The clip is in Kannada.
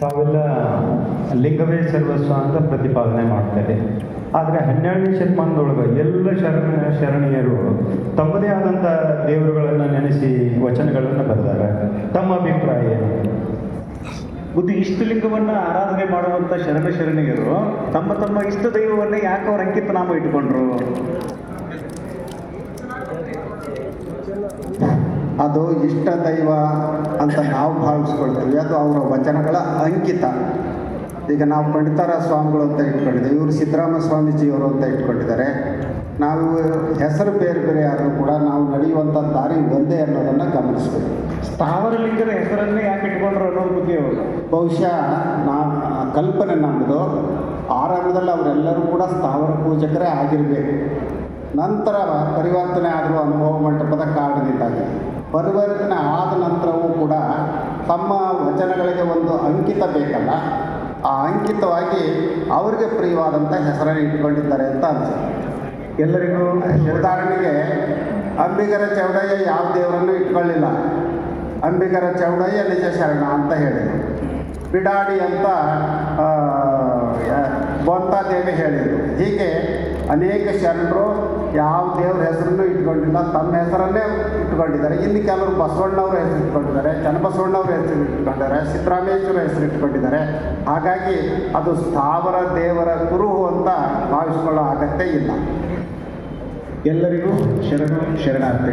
ತಾವೆಲ್ಲ ಲಿಂಗವೇ ಸರ್ವಸ್ವ ಅಂತ ಪ್ರತಿಪಾದನೆ ಮಾಡ್ತಾರೆ ಆದರೆ ಹನ್ನೆರಡನೇ ಶತಮಾನದೊಳಗೆ ಎಲ್ಲ ಶರಣ, ಶರಣೀಯರು ತಮ್ಮದೇ ಆದಂಥ ದೇವರುಗಳನ್ನು ನೆನೆಸಿ ವಚನಗಳನ್ನು ಬರೆದಾರೆ. ತಮ್ಮ ಅಭಿಪ್ರಾಯ ಏನು? ಬುದ್ಧಿ ಇಷ್ಟಲಿಂಗವನ್ನ ಆರಾಧನೆ ಮಾಡುವಂಥ ಶರಣ ಶರಣಿಯರು ತಮ್ಮ ತಮ್ಮ ಇಷ್ಟ ದೈವವನ್ನ ಯಾಕೆ ಅವ್ರ ಅಂಕಿತ ನಾಮ ಇಟ್ಕೊಂಡ್ರು? ಅದು ಇಷ್ಟ ದೈವ ಅಂತ ನಾವು ಭಾವಿಸ್ಕೊಳ್ತೀವಿ. ಅದು ಅವರ ವಚನಗಳ ಅಂಕಿತ. ಈಗ ನಾವು ಪಂಡಿತಾರ ಸ್ವಾಮಿಗಳು ಅಂತ ಇಟ್ಕೊಂಡಿದ್ದೀವಿ. ಇವರು ಸಿದ್ದರಾಮ ಸ್ವಾಮೀಜಿಯವರು ಅಂತ ಇಟ್ಕೊಂಡಿದ್ದಾರೆ. ನಾವು ಹೆಸರು ಬೇರೆ ಬೇರೆ ಆದರೂ ಕೂಡ ನಾವು ನಡೆಯುವಂಥ ದಾರಿ ಒಂದೇ ಅನ್ನೋದನ್ನು ಗಮನಿಸ್ಬೇಕು. ಸ್ಥಾವರ ಲಿಂಗದ ಹೆಸರನ್ನೇ ಯಾಕೆ ಇಟ್ಕೊಂಡ್ರು ಅನ್ನೋದು ಬಗ್ಗೆ ಬಹುಶಃ ನಾ ಕಲ್ಪನೆ ನಮ್ಮದು ಆರಂಭದಲ್ಲಿ ಅವರೆಲ್ಲರೂ ಕೂಡ ಸ್ಥಾವರ ಪೂಜಕರೇ ಆಗಿರಬೇಕು. ನಂತರ ಪರಿವರ್ತನೆ ಪರಿವರ್ತನೆ ಆದ ನಂತರವೂ ಕೂಡ ತಮ್ಮ ವಚನಗಳಿಗೆ ಒಂದು ಅಂಕಿತ ಬೇಕಲ್ಲ, ಆ ಅಂಕಿತವಾಗಿ ಅವರಿಗೆ ಪ್ರಿಯವಾದಂಥ ಹೆಸರನ್ನು ಇಟ್ಕೊಂಡಿದ್ದಾರೆ ಅಂತ ಅನಿಸುತ್ತೆ. ಎಲ್ಲರಿಗೂ ಉದಾಹರಣೆಗೆ ಅಂಬಿಗರ ಚೌಡಯ್ಯ ಯಾವ ದೇವರನ್ನು ಇಟ್ಕೊಳ್ಳಿಲ್ಲ? ಅಂಬಿಗರ ಚೌಡಯ್ಯ ನಿಜ ಶರಣ ಅಂತ ಹೇಳಿದರು. ಬಿಡಾಡಿ ಅಂತ ಬೋಂತಾದೇವಿ ಹೇಳಿದರು. ಹೀಗೆ ಅನೇಕ ಶರಣರು ಯಾವ ದೇವ್ರ ಹೆಸರನ್ನು ಇಟ್ಕೊಂಡಿಲ್ಲ, ತಮ್ಮ ಹೆಸರನ್ನೇ ಇಟ್ಕೊಂಡಿದ್ದಾರೆ. ಇನ್ನು ಕೆಲವರು ಬಸವಣ್ಣವ್ರ ಹೆಸರು ಇಟ್ಕೊಂಡಿದ್ದಾರೆ, ಚನ್ನಬಸವಣ್ಣವ್ರ ಹೆಸರು ಇಟ್ಕೊಂಡಿದ್ದಾರೆ, ಸಿದ್ದರಾಮೇಶ್ವರ ಹೆಸರು ಇಟ್ಕೊಂಡಿದ್ದಾರೆ. ಹಾಗಾಗಿ ಅದು ಸ್ಥಾವರ ದೇವರ ಗುರು ಅಂತ ಭಾವಿಸ್ಕೊಳ್ಳೋ ಅಗತ್ಯ ಇಲ್ಲ. ಎಲ್ಲರಿಗೂ ಶರಣು ಶರಣಾರ್ಥಿ